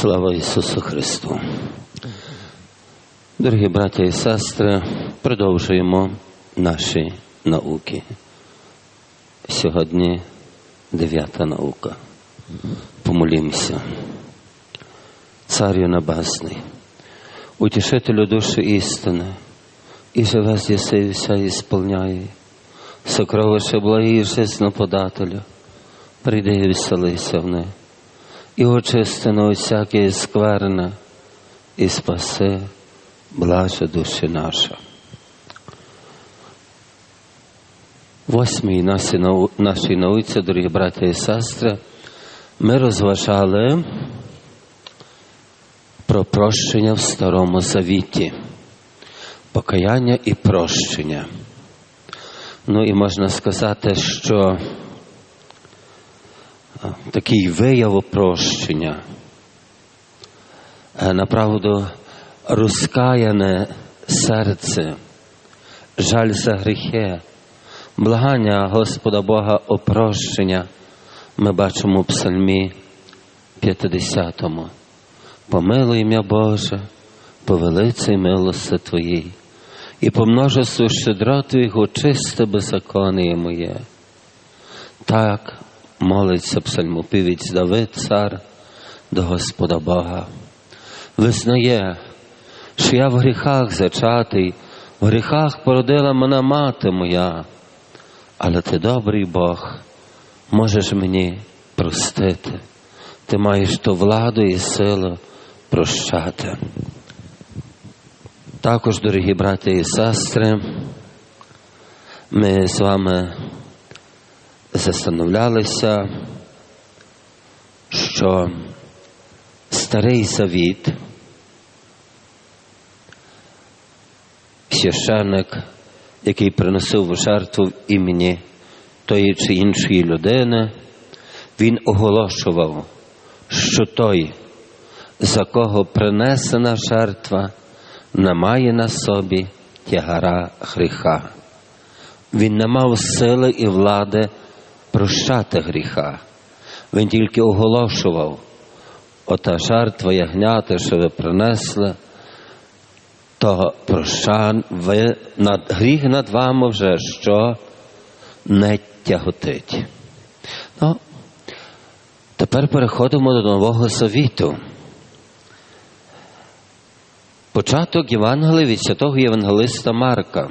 Слава Ісусу Христу. Дорогі браття і сестри, продовжуємо наші науки. Сьогодні дев'ята наука. Помолімося. Царю Небесний, утішителю душі істини, і живе з'єси і вся і сповняє, сокровище благі і прийди і веселися в неї і очистено всяке скверне, і спаси, блаже душі наша. Восьмій нашій науці, дорогі брати і сестри, ми розважали про прощення в Старому Завіті, покаяння і прощення. Ну і можна сказати, що такий вияв прощення, Е, направду розкаяне серце, жаль за гріхи, благання Господа Бога о прощення ми бачимо в Псальмі 50. Помилуй ім'я Боже, по велиці милости Твоїй, і по множеству щедро Твоїх очисти беззаконие моє. Так молиться псальмопівець Давид, цар до Господа Бога. Визнає, що я в гріхах зачатий, в гріхах породила мене мати моя, але ти добрий Бог, можеш мені простити. Ти маєш ту владу і силу прощати. Також, дорогі брати і сестри, ми з вами застановлялися, що старий завіт, священник, який приносив жертву в імені тої чи іншої людини, він оголошував, що той, за кого принесена жертва, не має на собі тягара гріха. Він не мав сили і влади прощати гріха. Він тільки оголошував, ота жертва ягнята, що ви принесли, то прощан, ви над гріх над вами вже що не тяготить. Ну, тепер переходимо до Нового Завіту. Початок Євангелія від святого Євангелиста Марка.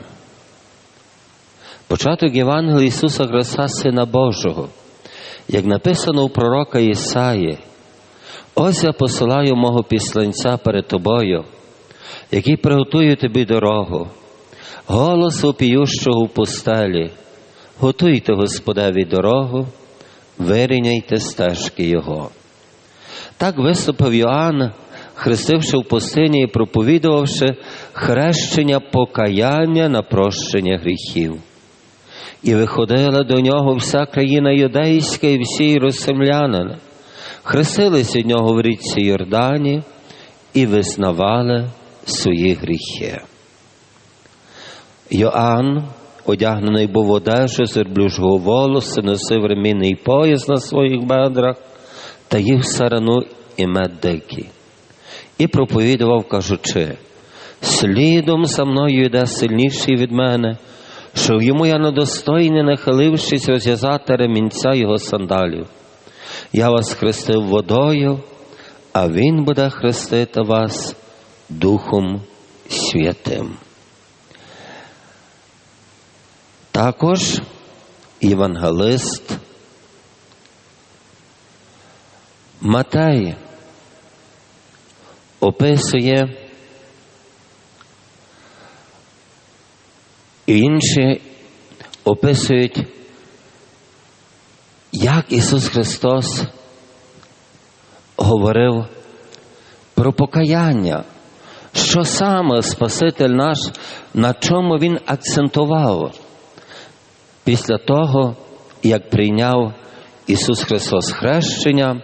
Початок Євангелія Ісуса Христа, Сина Божого, як написано у пророка Ісаї, ось я посилаю мого післанця перед тобою, який приготує тобі дорогу, голос опіющого в пустелі, готуйте Господеві дорогу, вирівняйте стежки Його. Так виступив Йоанн, хрестивши в пустині і проповідувавши хрещення покаяння на прощення гріхів. І виходила до нього вся країна юдейська і всі єрусалимляни, хрестились від нього в річці Йордані і визнавали свої гріхи. Йоанн, одягнений був одежу з верблюжого волосу, носив ремінний пояс на своїх бедрах та їв сарану і мед дикий. І проповідував, кажучи, слідом за мною йде сильніший від мене, що йому я недостойний, нахилившись, розв'язати ремінця його сандалів. Я вас хрестив водою, а Він буде хрестити вас Духом Святим. Також євангелист Матей описує і інші описують, як Ісус Христос говорив про покаяння, що саме Спаситель наш, на чому Він акцентував після того, як прийняв Ісус Христос хрещення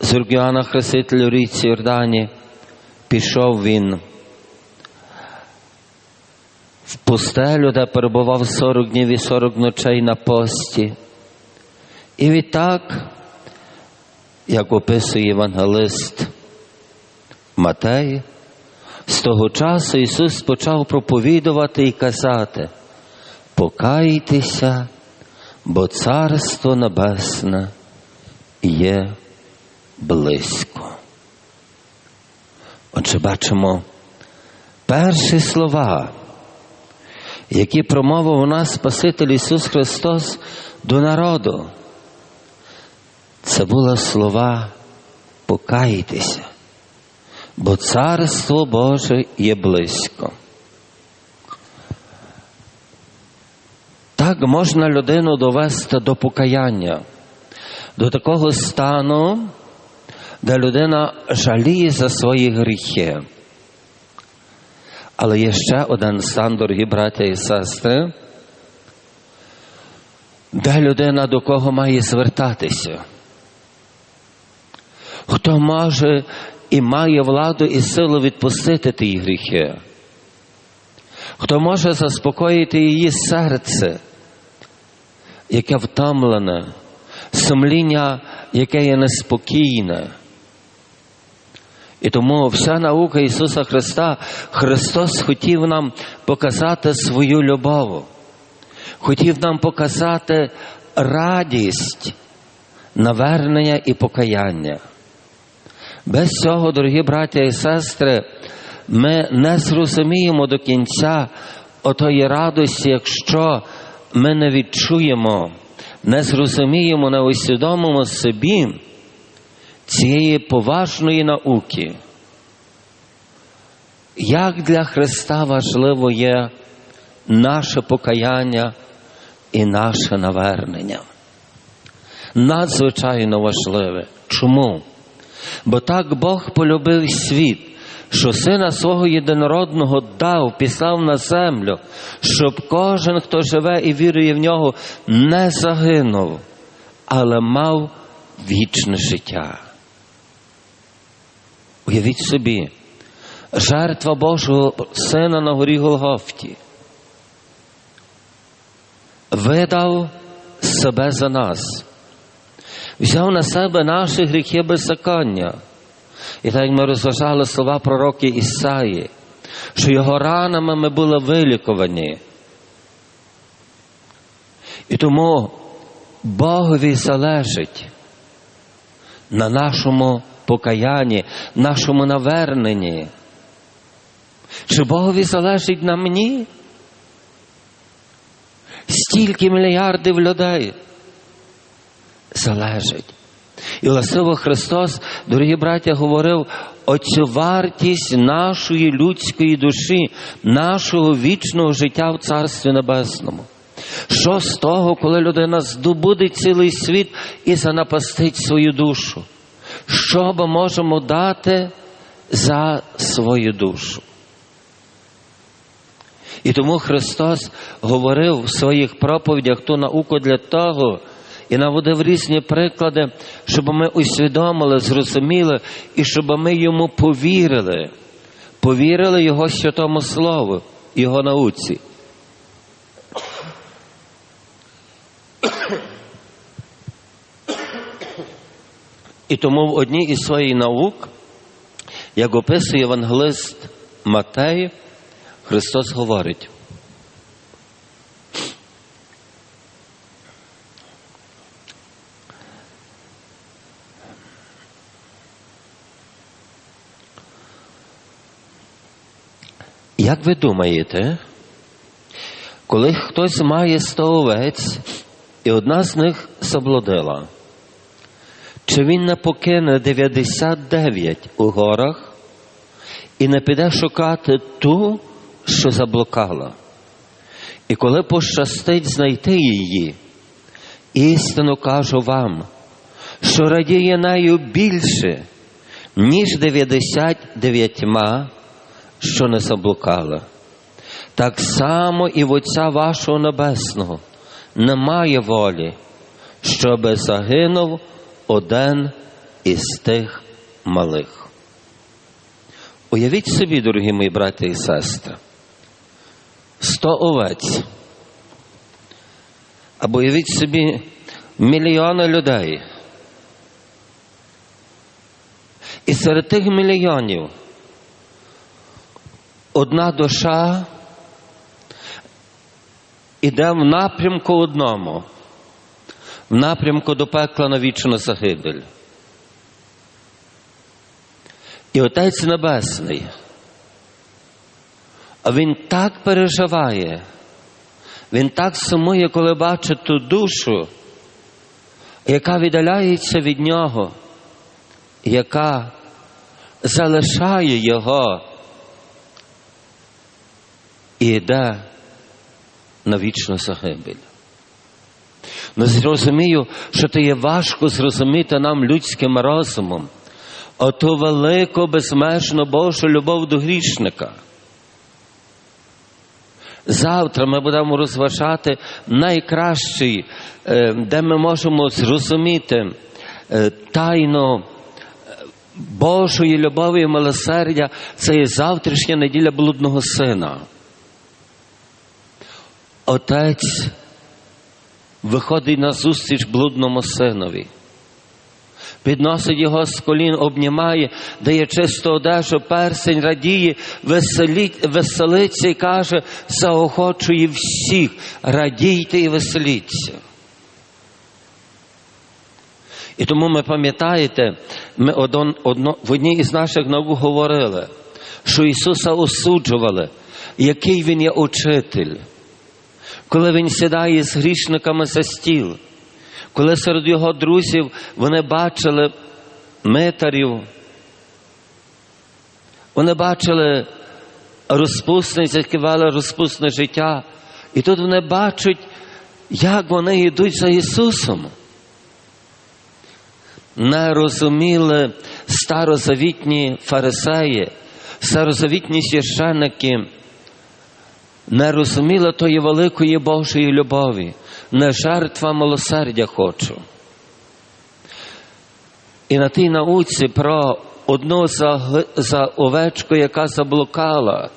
з Іоанна Хрестителя в річці Йордані, пішов Він в пустелю, де перебував 40 днів і 40 ночей на пості. І відтак, як описує євангелист Матеї. З того часу Ісус почав проповідувати і казати, покайтеся, бо Царство Небесне є близько. Отже, бачимо перші слова, які промовив у нас Спаситель Ісус Христос до народу. Це були слова покайтеся, бо Царство Боже є близько. Так можна людину довести до покаяння, до такого стану, де людина жаліє за свої гріхи. Але є ще один стан, дорогі браття і сестри, де людина до кого має звертатися. Хто може і має владу і силу відпустити ті гріхи? Хто може заспокоїти її серце, яке втомлене, сумління, яке є неспокійне? І тому вся наука Ісуса Христа, Христос хотів нам показати свою любов, хотів нам показати радість, навернення і покаяння. Без цього, дорогі браття і сестри, ми не зрозуміємо до кінця отої радості, якщо ми не відчуємо, не зрозуміємо, не усвідомимо собі цієї поважної науки. Як для Христа важливо є наше покаяння і наше навернення. Надзвичайно важливе. Чому? Бо так Бог полюбив світ, що сина свого єдинородного дав, післав на землю, щоб кожен, хто живе і вірує в нього, не загинув, але мав вічне життя. Уявіть собі, жертва Божого Сина на горі Голгофті видав себе за нас, взяв на себе наші гріхи беззаконня. І так ми розважали слова пророки Ісаї, що його ранами ми були вилікувані. І тому Богові залежить на нашому покаянні, нашому наверненні. Чи Богові залежить на мені? Стільки мільярдів людей залежить. І власне Христос, дорогі браття, говорив оцю вартість нашої людської душі, нашого вічного життя в Царстві Небесному. Що з того, коли людина здобуде цілий світ і занапастить свою душу? Що ми можемо дати за свою душу? І тому Христос говорив в своїх проповідях ту науку для того і наводив різні приклади, щоб ми усвідомили, зрозуміли і щоб ми йому повірили, повірили Його святому Слову, Його науці. І тому в одній із своїх наук, як описує евангелист Матей, Христос говорить. Як ви думаєте, коли хтось має сто овець, і одна з них заблудила, чи він не покине 99 у горах і не піде шукати ту, що заблукала? І коли пощастить знайти її, істину кажу вам, що радіє нею більше, ніж 99 що не заблукала. Так само і в Отця вашого Небесного немає волі, щоби загинув один із тих малих. Уявіть собі, дорогі мої брати і сестри, сто овець. Або уявіть собі мільйони людей. І серед тих мільйонів одна душа іде в напрямку одному, в напрямку до пекла на вічну загибель. І Отець Небесний, а Він так переживає, Він так сумує, коли бачить ту душу, яка віддаляється від нього, яка залишає його і йде на вічну загибель. Ну, зрозумію, що це є важко зрозуміти нам людським розумом, оту велику, безмежну Божу любов до грішника. Завтра ми будемо розважати найкращий, е, де ми можемо зрозуміти е, тайну Божої любові і милосердя, це є завтрашня неділя блудного сина. Отець виходить на зустріч блудному синові, підносить його з колін, обнімає, дає чисту одежу, персень радіє, веселиться і каже, заохочує всіх, радійте і веселіться. І тому ми пам'ятаєте, ми одно, одно, в одній із наших наук говорили, що Ісуса осуджували, який Він є учитель коли він сідає з грішниками за стіл, коли серед його друзів вони бачили митарів, вони бачили розпусниць, які вели розпусне життя, і тут вони бачать, як вони йдуть за Ісусом. Не розуміли старозавітні фарисеї, старозавітні священники, не розуміла тої великої Божої любові, не жертва милосердя хочу. І на тій науці про одну за, за овечку, яка заблукала,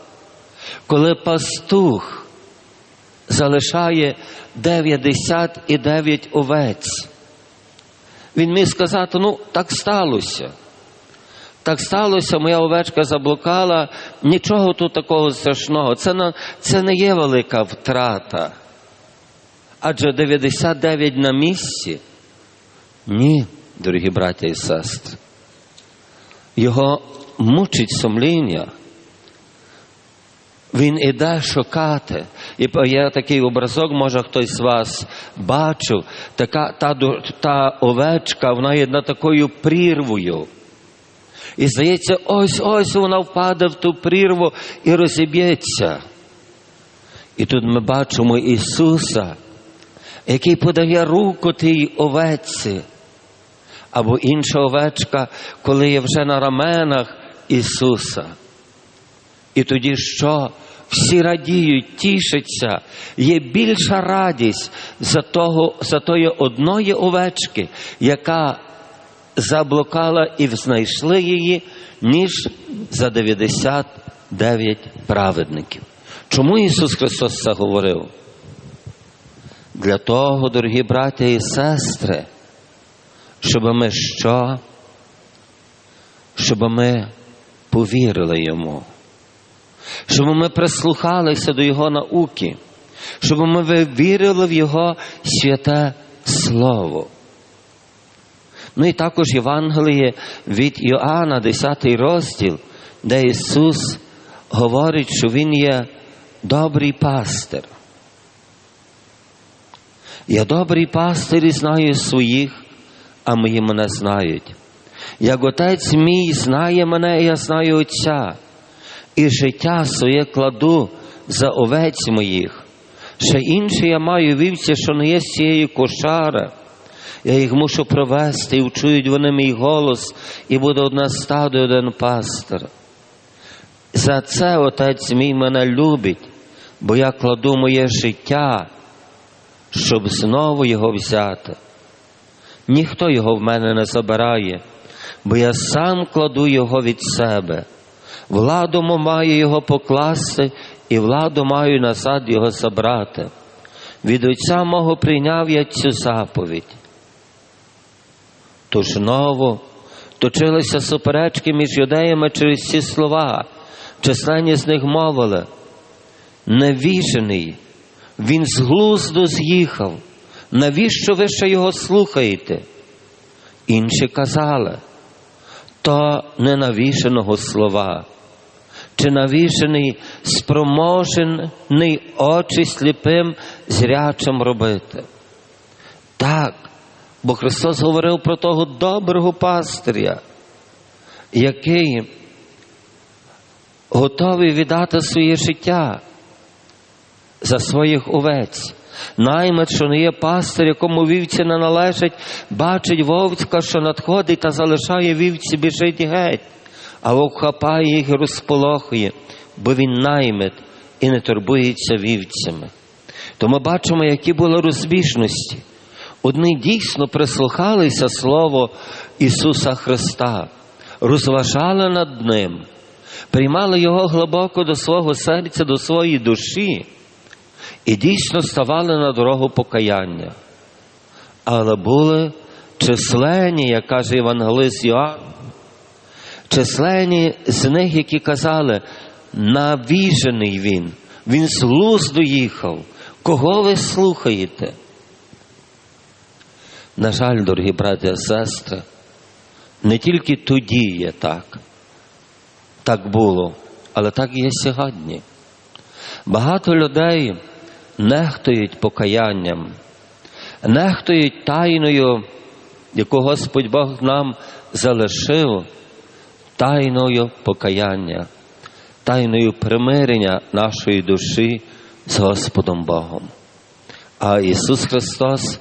коли пастух залишає 99 овець, він міг сказати, ну, так сталося. Так сталося, моя овечка заблукала, нічого тут такого страшного. Це це не є велика втрата. Адже 99 на місці. Ні, дорогі браття і сестри. Його мучить сумління. Він іде шукати. І є такий образок, може хтось з вас бачив, така та, та овечка, вона є над такою прірвою. І здається, ось ось вона впаде в ту прірву і розіб'ється. І тут ми бачимо Ісуса, який подає руку тій овеці, або інша овечка, коли є вже на раменах Ісуса. І тоді що? Всі радіють, тішаться, є більша радість за того, за тої одної овечки, яка заблукала і знайшли її, ніж за 99 праведників. Чому Ісус Христос це говорив? Для того, дорогі браття і сестри, щоб ми що? Щоб ми повірили Йому, щоб ми прислухалися до Його науки, щоб ми вірили в Його святе Слово. Ну і також Євангеліє від Іоанна, 10 розділ, де Ісус говорить, що Він є добрий пастир. Я добрий пастир і знаю своїх, а мої мене знають. Як отець мій знає мене, я знаю Отця, і життя своє кладу за овець моїх. Ще інше я маю вівця, що не є з цієї кошари. Я їх мушу провести, і вчують вони мій голос, і буде одна стадо, один пастир. За це отець мій мене любить, бо я кладу моє життя, щоб знову його взяти. Ніхто його в мене не забирає, бо я сам кладу його від себе. Владу маю його покласти, і владу маю назад його забрати. Від Отця мого прийняв я цю заповідь. Тож знову точилися суперечки між юдеями через ці слова, Численні з них мовили, невіжений, він з глузду з'їхав. Навіщо ви ще його слухаєте? Інші казали, то не навішеного слова, чи навішений спроможений очі сліпим зрячим робити. Так, бо Христос говорив про того доброго пастиря, який готовий віддати своє життя за своїх овець. Наймит, що не є пастир, якому вівці не належить, бачить вовцька, що надходить та залишає вівці, біжить геть, а вовк їх і розполохує, бо він наймит і не турбується вівцями. То ми бачимо, які були розбіжності. Одні дійсно прислухалися Слово Ісуса Христа, розважали над Ним, приймали Його глибоко до свого серця, до своєї душі і дійсно ставали на дорогу покаяння. Але були численні, як каже Євангелист Йоанн, численні з них, які казали, навіжений він, він з глузду їхав. Кого ви слухаєте? На жаль, дорогі брати і сестри, не тільки тоді є так, так було, але так і є сьогодні. Багато людей нехтують покаянням, нехтують тайною, яку Господь Бог нам залишив, тайною покаяння, тайною примирення нашої душі з Господом Богом. А Ісус Христос,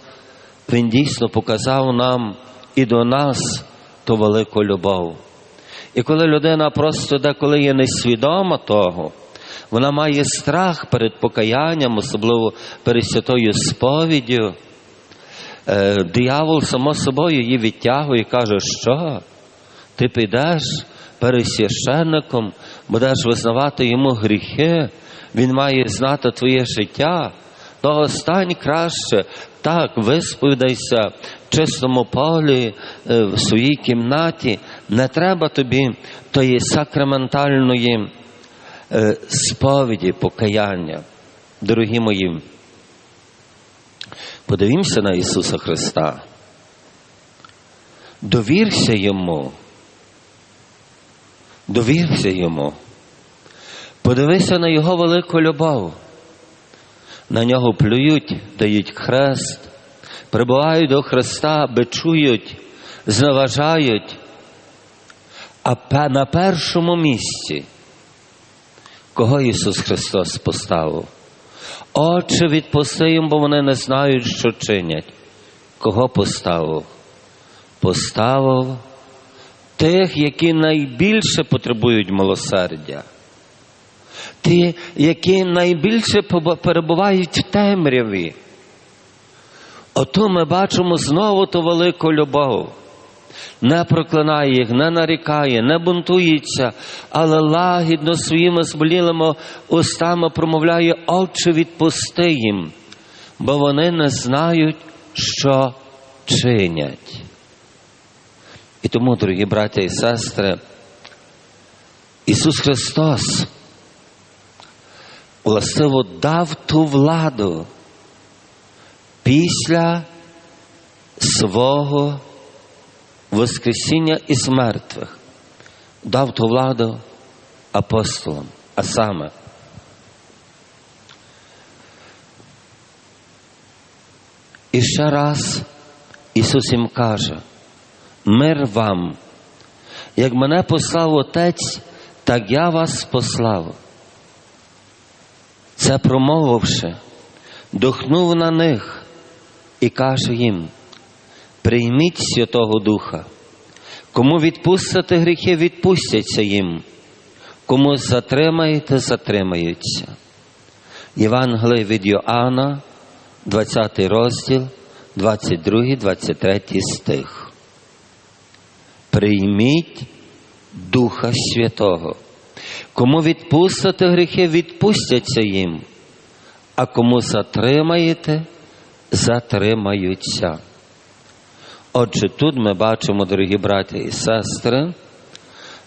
Він дійсно показав нам і до нас ту велику любов. І коли людина просто деколи є несвідома того, вона має страх перед покаянням, особливо перед святою сповіддю. Е, диявол, само собою, її відтягує і каже, що ти підеш перед священником, будеш визнавати йому гріхи, він має знати твоє життя, то остань краще, так, висповідайся в чистому полі, е, в своїй кімнаті. Не треба тобі тої сакраментальної е, сповіді, покаяння. Дорогі мої, подивімося на Ісуса Христа. Довірся Йому. Довірся Йому. Подивися на Його велику любов. На нього плюють, дають хрест, прибувають до Христа, бичують, зневажають. А на першому місці, кого Ісус Христос поставив? Отче, відпусти їм, бо вони не знають, що чинять. Кого поставив? Поставив тих, які найбільше потребують милосердя. Ті, які найбільше перебувають в темряві. Ото ми бачимо знову ту велику любов. Не проклинає їх, не нарікає, не бунтується, але лагідно своїми зболілими устами промовляє, Отче, відпусти їм, бо вони не знають, що чинять. І тому, дорогі браття і сестри, Ісус Христос властиво дав ту владу після свого Воскресіння із мертвих, дав ту владу апостолам, а саме. І ще раз Ісус їм каже, мир вам, як мене послав Отець, так я вас послав. Це промовивши, духнув на них і каже їм, прийміть Святого Духа, кому відпустите гріхи, відпустяться їм, кому затримаєте, затримаються. Євангеліє від Йоанна, 20 розділ, 22, 23 стих. Прийміть Духа Святого. Кому відпустите гріхи, відпустяться їм, а кому затримаєте, затримаються. Отже, тут ми бачимо, дорогі браті і сестри,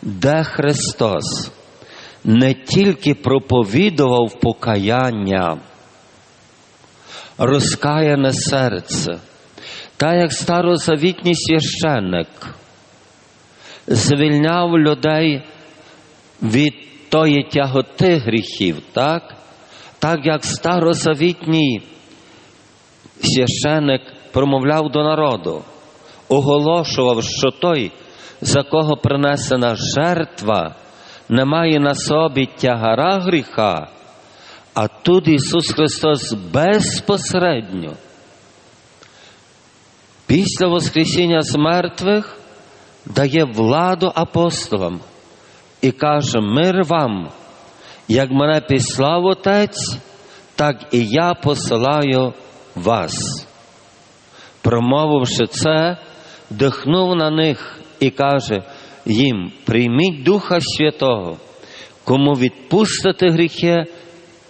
де Христос не тільки проповідував покаяння, розкаяне серце, та як старозавітній священник звільняв людей від тої тяготи гріхів, так? так як старозавітній священик промовляв до народу, оголошував, що той, за кого принесена жертва, не має на собі тягара гріха, а тут Ісус Христос безпосередньо. Після Воскресіння з мертвих дає владу апостолам і каже: Мир вам, як мене післав Отець, так і я посилаю вас. Промовивши це, дихнув на них і каже їм: прийміть Духа Святого, кому відпустите гріхи,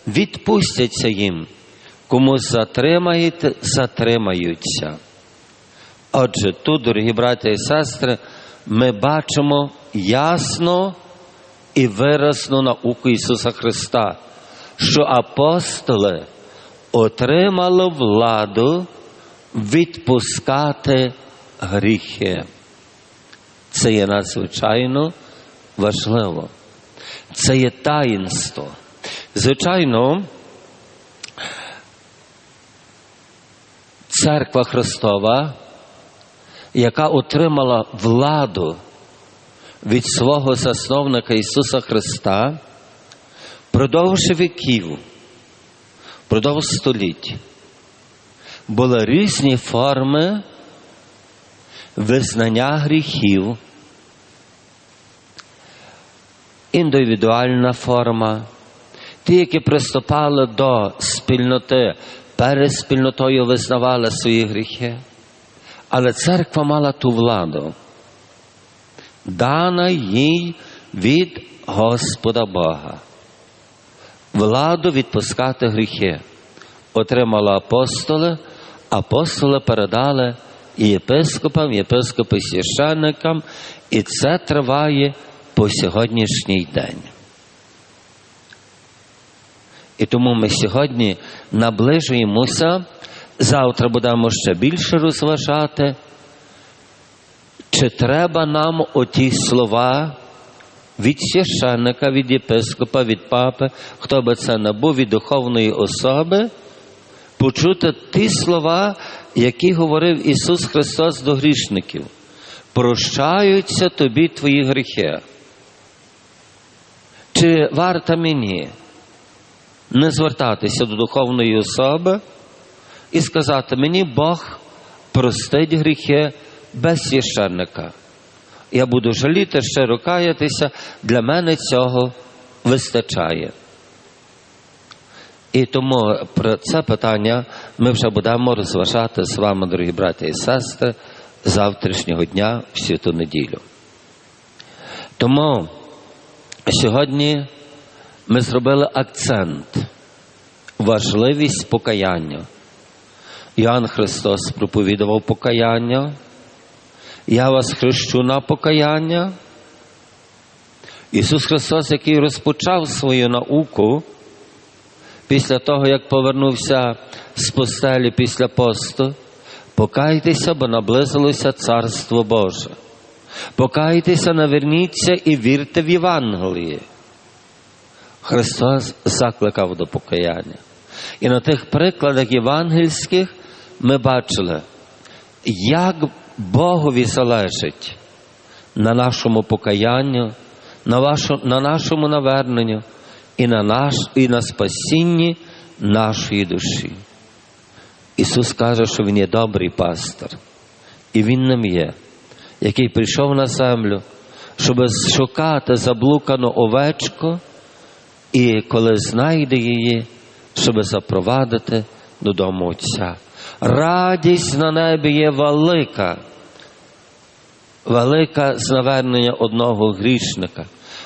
відпустяться їм, кому затримаєте, затримаються. Отже, тут, дорогі браття і сестри, ми бачимо ясно і виразну науку Ісуса Христа, що апостоли отримали владу відпускати гріхи. Це є надзвичайно важливо. Це є таїнство. Звичайно, церква Христова, яка отримала владу від свого засновника Ісуса Христа, продовж віків, продовж століть, були різні форми визнання гріхів, індивідуальна форма, ті, які приступали до спільноти, перед спільнотою визнавали свої гріхи. Але церква мала ту владу, дана їй від Господа Бога. Владу відпускати гріхи. Отримали апостоли, апостоли передали і єпископам, єпископи священникам, і це триває по сьогоднішній день. І тому ми сьогодні наближуємося, завтра будемо ще більше розважати, чи треба нам оті слова від священника, від єпископа, від папи, хто би це не був, від духовної особи, почути ті слова, які говорив Ісус Христос до грішників. Прощаються тобі твої гріхи. Чи варто мені не звертатися до духовної особи і сказати, мені Бог простить гріхи без священника. Я буду жаліти, щиро каятися, для мене цього вистачає. І тому про це питання ми вже будемо розважати з вами, дорогі браті і сестри, завтрашнього дня в святу неділю. Тому сьогодні ми зробили акцент, важливість покаяння. Іоанн Христос проповідував покаяння. Я вас хрещу на покаяння. Ісус Христос, який розпочав свою науку після того, як повернувся з постелі після посту, покайтеся, бо наблизилося Царство Боже. Покайтеся, наверніться і вірте в Євангеліє. Христос закликав до покаяння. І на тих прикладах євангельських ми бачили, як Богові залежить на нашому покаянню, на, вашу, на нашому наверненню і на, наш, і на спасінні нашої душі. Ісус каже, що Він є добрий пастор, і Він ним є, який прийшов на землю, щоб шукати заблукану овечку, і коли знайде її, щоб запровадити додому Отця. Радість на небі є велика, велика з навернення одного грішника.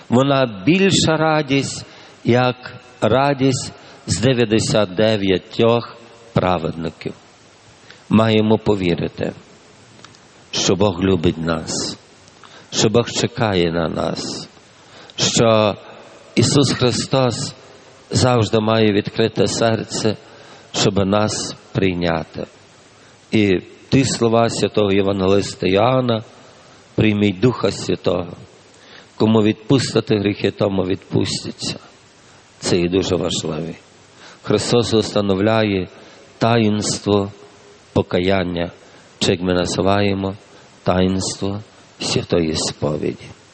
Вона більша радість, як радість з 99 праведників. Маємо повірити, що Бог любить нас, що Бог чекає на нас, що Ісус Христос завжди має відкрите серце, щоб нас прийняти. І ті слова святого Євангелиста Іоанна, прийміть Духа Святого. Кому відпустити гріхи, тому відпустяться. Це і дуже важливо. Христос установляє таїнство покаяння, чи як ми називаємо таїнство святої сповіді.